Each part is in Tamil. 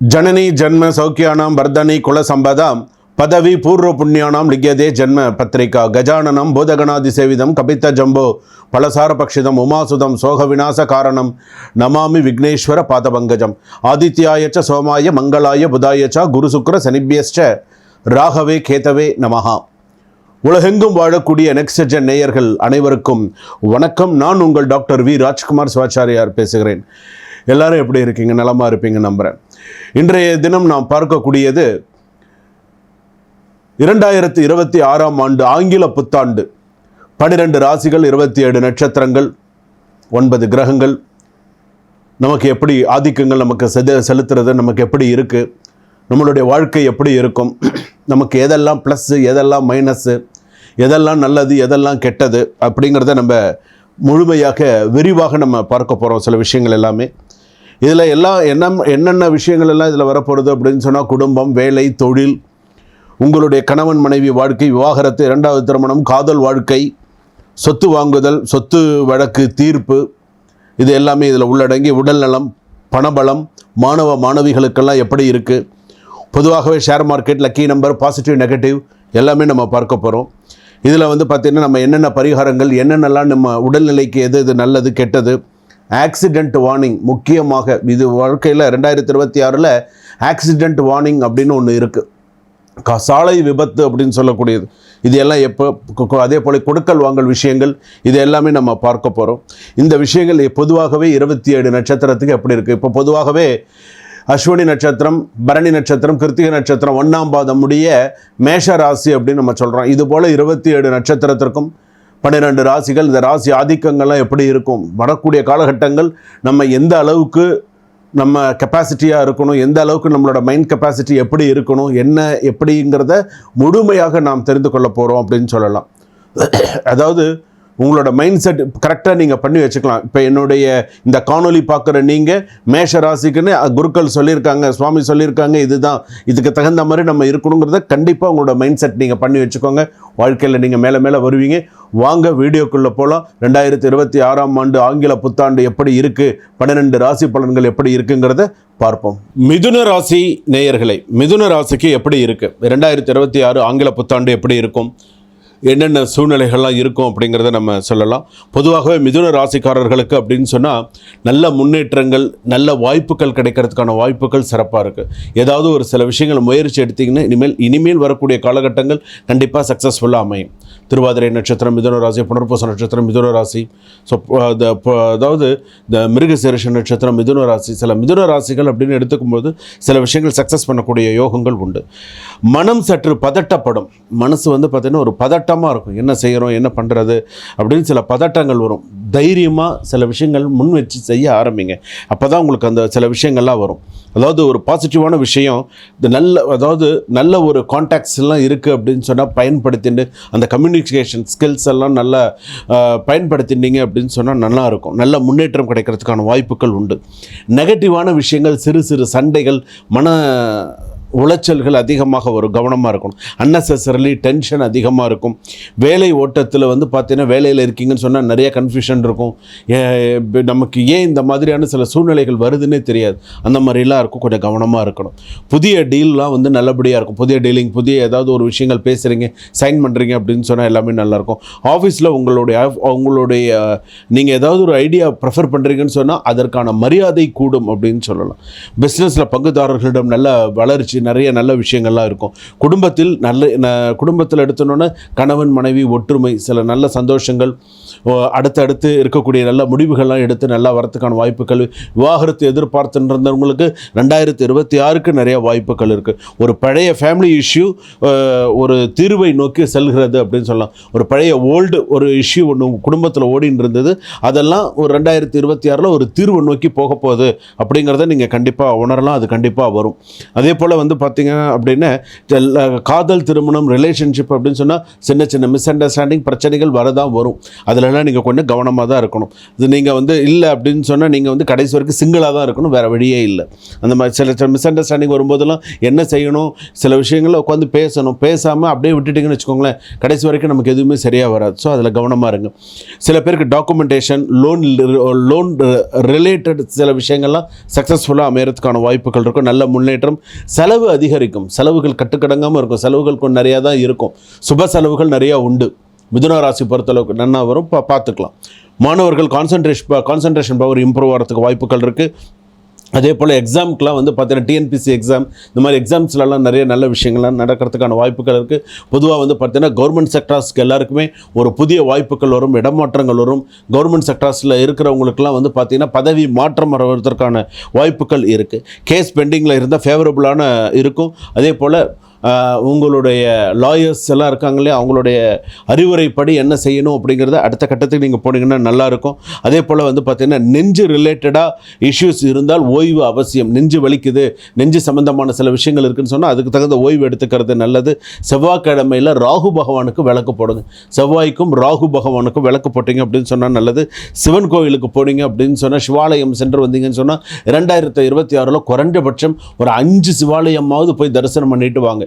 ஜனனி ஜென்ம சௌக்கியானாம் வர்தனி குலசம்பதாம் பதவி பூர்வ புண்ணியானாம் லிங்கதே ஜன்ம பத்திரிகா கஜானனம் பூதகணாதி சேவிதம் கபித்த ஜம்போ பலசார பக்ஷிதம் உமாசுதம் சோக விநாச காரணம் நமாமி விக்னேஸ்வர பாதபங்கஜம் ஆதித்யாயச்ச சோமாய மங்களாய புதாயச்சா குரு சுக்கர சனிபியஸ்ச ராகவே கேதவே நமஹா. உலகெங்கும் வாழக்கூடிய நெக்ஸ்டஜன் நேயர்கள் அனைவருக்கும் வணக்கம். நான் உங்கள் டாக்டர் வி. ராஜ்குமார் சிவாச்சாரியார் பேசுகிறேன். எல்லாரும் எப்படி இருக்கீங்க? நலமா இருப்பீங்க நம்புகிறேன் இன்றைய தினம் நாம் பார்க்கக்கூடியது இரண்டாயிரத்தி இருபத்தி ஆறாம் ஆண்டு ஆங்கில புத்தாண்டு. பன்னிரெண்டு ராசிகள் இருபத்தி ஏழு நட்சத்திரங்கள் ஒன்பது கிரகங்கள். நமக்கு எப்படி ஆதிக்கங்கள் நமக்கு செத செலுத்துறது நமக்கு எப்படி இருக்குது நம்மளுடைய வாழ்க்கை எப்படி இருக்கும்? நமக்கு எதெல்லாம் ப்ளஸ்ஸு எதெல்லாம் மைனஸ்ஸு எதெல்லாம் நல்லது எதெல்லாம் கெட்டது அப்படிங்கிறத நம்ம முழுமையாக விரிவாக நம்ம பார்க்க போகிறோம் சில விஷயங்கள் எல்லாமே. இதில் எல்லாம் என்ன என்னென்ன விஷயங்கள் எல்லாம் இதில் வரப்போகிறது அப்படின்னு சொன்னால் குடும்பம் வேலை தொழில் உங்களுடைய கணவன் மனைவி வாழ்க்கை விவாகரத்து இரண்டாவது திருமணம் காதல் வாழ்க்கை சொத்து வாங்குதல் சொத்து வழக்கு தீர்ப்பு இது எல்லாமே இதில் உள்ளடங்கி உடல் நலம் பணபலம் மாணவ மாணவிகளுக்கெல்லாம் எப்படி இருக்குது பொதுவாகவே share market lucky number positive negative எல்லாமே நம்ம பார்க்க போகிறோம் இதில் வந்து பார்த்திங்கன்னா நம்ம என்னென்ன பரிகாரங்கள் என்னென்னலாம் நம்ம உடல்நிலைக்கு எது எது நல்லது கெட்டது ஆக்சிடெண்ட் வார்னிங் முக்கியமாக இது வாழ்க்கையில் ரெண்டாயிரத்தி இருபத்தி ஆறில் ஆக்சிடெண்ட் வார்னிங் அப்படின்னு ஒன்று இருக்குது க- சாலை விபத்து அப்படின்னு சொல்லக்கூடியது. இது எல்லாம் எப்போ அதே போல் கொடுக்கல் வாங்கல் விஷயங்கள் இது எல்லாமே நம்ம பார்க்க போகிறோம் இந்த விஷயங்கள் பொதுவாகவே இருபத்தி ஏழு நட்சத்திரத்துக்கு எப்படி இருக்குது இப்போ பொதுவாகவே அஸ்வினி நட்சத்திரம் பரணி நட்சத்திரம் கிருத்திகை நட்சத்திரம் ஒன்றாம் பாதம் உடைய மேஷ ராசி அப்படின்னு நம்ம சொல்கிறோம் இது போல் இருபத்தி ஏழு நட்சத்திரத்திற்கும் பன்னிரெண்டு ராசிகள் இந்த ராசி ஆதிக்கங்கள்லாம் எப்படி இருக்கும்? வரக்கூடிய காலகட்டங்கள் நம்ம எந்த அளவுக்கு நம்ம கெப்பாசிட்டியாக இருக்கணும்? எந்த அளவுக்கு நம்மளோட மைண்ட் கெப்பாசிட்டி எப்படி இருக்கணும்? என்ன எப்படிங்கிறத முழுமையாக நாம் தெரிந்து கொள்ள போகிறோம் அப்படின்னு சொல்லலாம். அதாவது உங்களோட மைண்ட் செட் கரெக்டாக நீங்கள் பண்ணி வச்சுக்கலாம். இப்போ என்னுடைய இந்த காணொலி பார்க்குற நீங்கள் மேஷ ராசிக்குன்னு குருக்கள் சொல்லியிருக்காங்க சுவாமி சொல்லியிருக்காங்க இதுதான். இதுக்கு தகுந்த மாதிரி நம்ம இருக்கணுங்கிறத கண்டிப்பாக உங்களோட மைண்ட் செட் நீங்கள் பண்ணி வச்சுக்கோங்க. வாழ்க்கையில் நீங்கள் மேலே மேலே வருவீங்க. வாங்க வீடியோக்குள்ளே போகலாம் ரெண்டாயிரத்தி இருபத்தி ஆறாம் ஆண்டு ஆங்கில புத்தாண்டு எப்படி இருக்குது பன்னிரெண்டு ராசி பலன்கள் எப்படி இருக்குங்கிறத பார்ப்போம். மிதுன ராசி நேயர்களை மிதுன ராசிக்கு எப்படி இருக்குது ரெண்டாயிரத்தி இருபத்தி ஆறு ஆங்கில புத்தாண்டு எப்படி இருக்கும்? என்னென்ன சூழ்நிலைகள்லாம் இருக்கும் அப்படிங்கிறத நம்ம சொல்லலாம். பொதுவாகவே மிதுன ராசிக்காரர்களுக்கு அப்படின்னு சொன்னால் நல்ல முன்னேற்றங்கள் நல்ல வாய்ப்புகள் கிடைக்கிறதுக்கான வாய்ப்புகள் சிறப்பாக இருக்குது ஏதாவது ஒரு சில விஷயங்கள் முயற்சி எடுத்திங்கன்னா இனிமேல் இனிமேல் வரக்கூடிய காலகட்டங்கள் கண்டிப்பாக சக்ஸஸ்ஃபுல்லாக அமையும். திருவாதிரை நட்சத்திரம் மிதுன ராசி புனர்பூச நட்சத்திரம் மிதுன ராசி. ஸோ அதாவது இந்த மிருகசீரிஷ நட்சத்திரம் மிதுன ராசி. சில மிதுன ராசிகள் அப்படின்னு எடுத்துக்கும்போது சில விஷயங்கள் சக்ஸஸ் பண்ணக்கூடிய யோகங்கள் உண்டு. மனம் சற்று பதட்டப்படும். மனசு வந்து பார்த்திங்கன்னா ஒரு பதட்டமாக இருக்கும். என்ன செய்கிறோம் என்ன பண்ணுறது அப்படின்னு சில பதட்டங்கள் வரும். தைரியமாக சில விஷயங்கள் முன் வச்சு செய்ய ஆரம்பிங்க. அப்போ தான் உங்களுக்கு அந்த சில விஷயங்கள்லாம் வரும். அதாவது ஒரு பாசிட்டிவான விஷயம் இந்த நல்ல அதாவது நல்ல ஒரு கான்டாக்ட்ஸ் எல்லாம் இருக்குது அப்படின்னு சொன்னால் பயன்படுத்திட்டு அந்த கம்யூனிகேஷன் ஸ்கில்ஸ் எல்லாம் நல்லா பயன்படுத்தினீங்க அப்படின்னு சொன்னால் நல்லாயிருக்கும் நல்ல முன்னேற்றம் கிடைக்கிறதுக்கான வாய்ப்புகள் உண்டு. நெகட்டிவான விஷயங்கள் சிறு சிறு சண்டைகள் மன உளைச்சல்கள் அதிகமாக வரும் கவனமாக இருக்கணும். அன்னெசரிலி டென்ஷன் அதிகமாக இருக்கும். வேலை ஓட்டத்தில் வந்து பார்த்தீங்கன்னா வேலையில் இருக்கீங்கன்னு சொன்னால் நிறைய கன்ஃபியூஷன் இருக்கும். ஏ- நமக்கு ஏன் இந்த மாதிரியான சில சூழ்நிலைகள் வருதுன்னே தெரியாது. அந்த மாதிரிலாம் இருக்கும். கொஞ்சம் கவனமாக இருக்கணும். புதிய டீல்லாம் வந்து நல்லபடியாக இருக்கும். புதிய டீலிங் புதிய ஏதாவது ஒரு விஷயங்கள் பேசுகிறீங்க சைன் பண்ணுறீங்க அப்படின்னு சொன்னால் எல்லாமே நல்லாயிருக்கும் ஆஃபீஸில் உங்களுடைய ஆஃப்- உங்களுடைய நீங்கள் ஏதாவது ஒரு ஐடியா ப்ரிஃபர் பண்ணுறீங்கன்னு சொன்னால் அதற்கான மரியாதை கூடும் அப்படின்னு சொல்லலாம். பிஸ்னஸில் பங்குதாரர்களிடம் நல்ல வளர்ச்சி நிறைய நல்ல விஷயங்கள்லாம் இருக்கும். குடும்பத்தில் நல்ல ந- குடும்பத்தில் எடுத்தோன்னே கணவன் மனைவி ஒற்றுமை சில நல்ல சந்தோஷங்கள் அடுத்தடுத்து இருக்கக்கூடிய நல்ல முடிவுகள்லாம் எடுத்து நல்லா வரத்துக்கான வாய்ப்புகள் விவாகரத்து எதிர்பார்த்துருந்தவங்களுக்கு ரெண்டாயிரத்தி இருபத்தி ஆறுக்கு நிறைய வாய்ப்புகள் இருக்குது ஒரு பழைய ஃபேமிலி இஷ்யூ ஒரு தீர்வை நோக்கி செல்கிறது அப்படின்னு சொல்லலாம். ஒரு பழைய ஓல்டு ஒரு இஷ்யூ ஒன்று குடும்பத்தில் ஓடின்னு இருந்தது அதெல்லாம் ஒரு ரெண்டாயிரத்தி இருபத்தி ஆறில் ஒரு தீர்வை நோக்கி போக போகுது அப்படிங்கிறத நீங்கள் கண்டிப்பாக உணரலாம் அது கண்டிப்பாக வரும். அதே போல் வந்து பார்த்தீங்க அப்படின்னா காதல் திருமணம் ரிலேஷன்ஷிப் அப்படின்னு சொன்னால் சின்ன சின்ன மிஸ் அண்டர்ஸ்டாண்டிங் பிரச்சனைகள் வரதான் வரும். அதை அதிலெல்லாம் நீங்கள் கொஞ்சம் கவனமாக தான் இருக்கணும். இது நீங்கள் வந்து இல்லை அப்படின்னு சொன்னால் நீங்கள் வந்து கடைசி வரைக்கும் சிங்கிளாக தான் இருக்கணும் வேறு வழியே இல்லை. அந்த மாதிரி சில சில மிஸ் அண்டர்ஸ்டாண்டிங் வரும்போதெல்லாம் என்ன செய்யணும்? சில விஷயங்களில் உட்காந்து பேசணும். பேசாமல் அப்படியே விட்டுட்டிங்கன்னு வச்சுக்கோங்களேன் கடைசி வரைக்கும் நமக்கு எதுவுமே சரியாக வராது. ஸோ அதில் கவனமாக இருங்க. சில பேருக்கு டாக்குமெண்டேஷன் லோன் லோன் ரிலேட்டட் சில விஷயங்கள்லாம் சக்ஸஸ்ஃபுல்லாக அமையறதுக்கான வாய்ப்புகள் இருக்கும். நல்ல முன்னேற்றம். செலவு அதிகரிக்கும். செலவுகள் கட்டுக்கடங்காமல் இருக்கும். செலவுகள் கொஞ்சம் நிறையா தான் இருக்கும். சுப செலவுகள் நிறையா உண்டு. மிதுன ராசி பொறுத்தளவுக்கு நன்னா வரும். பா பார்த்துக்கலாம். மாணவர்கள் கான்சன்ட்ரேஷன் கான்சன்ட்ரேஷன் பவர் இம்ப்ரூவ் ஆகிறதுக்கு வாய்ப்புகள் இருக்குது அதே போல் எக்ஸாமுக்குலாம் வந்து பார்த்தீங்கன்னா டிஎன்பிசி எக்ஸாம் இந்த மாதிரி எக்ஸாம்ஸ்லலாம் நிறைய நல்ல விஷயங்கள்லாம் நடக்கிறதுக்கான வாய்ப்புகள் இருக்குது பொதுவாக வந்து பார்த்தீங்கன்னா கவர்மெண்ட் செக்டார்ஸ்க்கு எல்லாருக்குமே ஒரு புதிய வாய்ப்புகள் வரும் இடமாற்றங்கள் வரும். கவர்மெண்ட் செக்டார்ஸில் இருக்கிறவங்களுக்குலாம் வந்து பார்த்திங்கன்னா பதவி மாற்றம் வருவதற்கான வாய்ப்புகள் இருக்குது கேஸ் பெண்டிங்கில் இருந்தால் ஃபேவரபுளான இருக்கும். அதே போல் உங்களுடைய லாயர்ஸ் எல்லாம் இருக்காங்களே அவங்களுடைய அறிவுரைப்படி என்ன செய்யணும் அப்படிங்கிறத அடுத்த கட்டத்துக்கு நீங்கள் போனீங்கன்னா நல்லாயிருக்கும் அதே போல் வந்து பார்த்திங்கன்னா நெஞ்சு ரிலேட்டடாக இஷ்யூஸ் இருந்தால் ஓய்வு அவசியம். நெஞ்சு வலிக்குது நெஞ்சு சம்பந்தமான சில விஷயங்கள் இருக்குன்னு சொன்னால் அதுக்கு தகுந்த ஓய்வு எடுத்துக்கிறது நல்லது. செவ்வாய்க்கிழமையில் ராகு பகவானுக்கு விளக்கு போடுங்க. செவ்வாய்க்கும் ராகு பகவானுக்கும் விளக்கு போட்டீங்க அப்படின்னு சொன்னால் நல்லது. சிவன் கோயிலுக்கு போனீங்க அப்படின்னு சொன்னால் சிவாலயம் சென்று வந்தீங்கன்னு சொன்னால் இரண்டாயிரத்தி இருபத்தி ஆறில் குறைஞ்சபட்சம் ஒரு அஞ்சு சிவாலயமாவது போய் தரிசனம் பண்ணிட்டு வாங்க.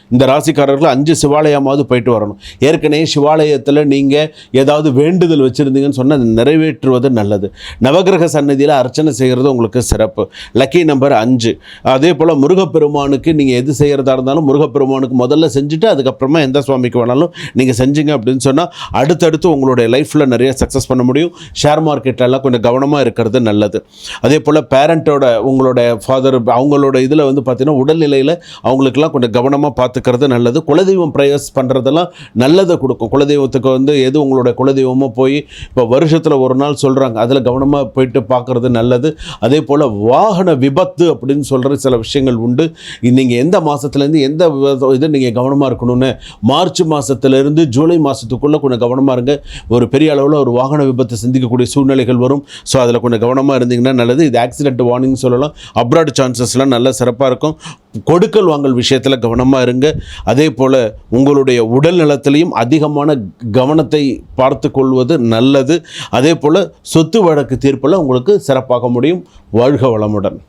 இந்த ராசிக்காரர்கள் அஞ்சு சிவாலயமாவது போயிட்டு வரணும். ஏற்கனவே சிவாலயத்தில் நீங்கள் ஏதாவது வேண்டுதல் வச்சுருந்தீங்கன்னு சொன்னால் நிறைவேற்றுவது நல்லது. நவகிரக சன்னதியில் அர்ச்சனை செய்கிறது உங்களுக்கு சிறப்பு. லக்கி நம்பர் அஞ்சு. அதே போல் முருகப்பெருமானுக்கு நீங்கள் எது செய்கிறதா இருந்தாலும் முருகப்பெருமானுக்கு முதல்ல செஞ்சுட்டு அதுக்கப்புறமா எந்த சுவாமிக்கு வேணாலும் நீங்கள் செஞ்சீங்க அப்படின்னு சொன்னால் அடுத்தடுத்து உங்களுடைய லைஃப்பில் நிறைய சக்ஸஸ் பண்ண முடியும். ஷேர் மார்க்கெட்லலாம் கொஞ்சம் கவனமாக இருக்கிறது நல்லது. அதே போல் பேரண்ட்டோட உங்களோட ஃபாதர் அவங்களோட இதில் வந்து பார்த்திங்கன்னா உடல்நிலையில் அவங்களுக்கெல்லாம் கொஞ்சம் கவனமாக பார்த்து பார்த்துக்கிறது நல்லது. குலதெய்வம் ப்ரேயர்ஸ் பண்ணுறதெல்லாம் நல்லதை கொடுக்கும். குலதெய்வத்துக்கு வந்து எது உங்களோட குலதெய்வமோ போய் இப்போ வருஷத்தில் ஒரு நாள் சொல்கிறாங்க அதில் கவனமாக போயிட்டு பார்க்குறது நல்லது. அதே போல் வாகன விபத்து அப்படின்னு சொல்கிற சில விஷயங்கள் உண்டு. நீங்கள் எந்த மாதத்துலேருந்து எந்த இது நீங்கள் கவனமாக இருக்கணும்னு மார்ச் மாதத்துலேருந்து ஜூலை மாதத்துக்குள்ளே கொஞ்சம் கவனமாக இருங்க. ஒரு பெரிய அளவில் ஒரு வாகன விபத்து சந்திக்கக்கூடிய சூழ்நிலைகள் வரும். ஸோ அதில் கொஞ்சம் கவனமாக இருந்தீங்கன்னா நல்லது. இது ஆக்சிடென்ட் வார்னிங் சொல்லலாம். அப்ராட் சான்சஸ்லாம் நல்ல சிறப்பாக இருக்கும். கொடுக்கல் வாங்கல் விஷயத்தில் கவனமாக இருங்க. அதே போல் உங்களுடைய உடல் நலத்திலையும் அதிகமான கவனத்தை பார்த்து கொள்வது நல்லது. அதே போல் சொத்து வழக்கு தீர்ப்பில் உங்களுக்கு சிறப்பாக முடியும். வாழ்க வளமுடன்.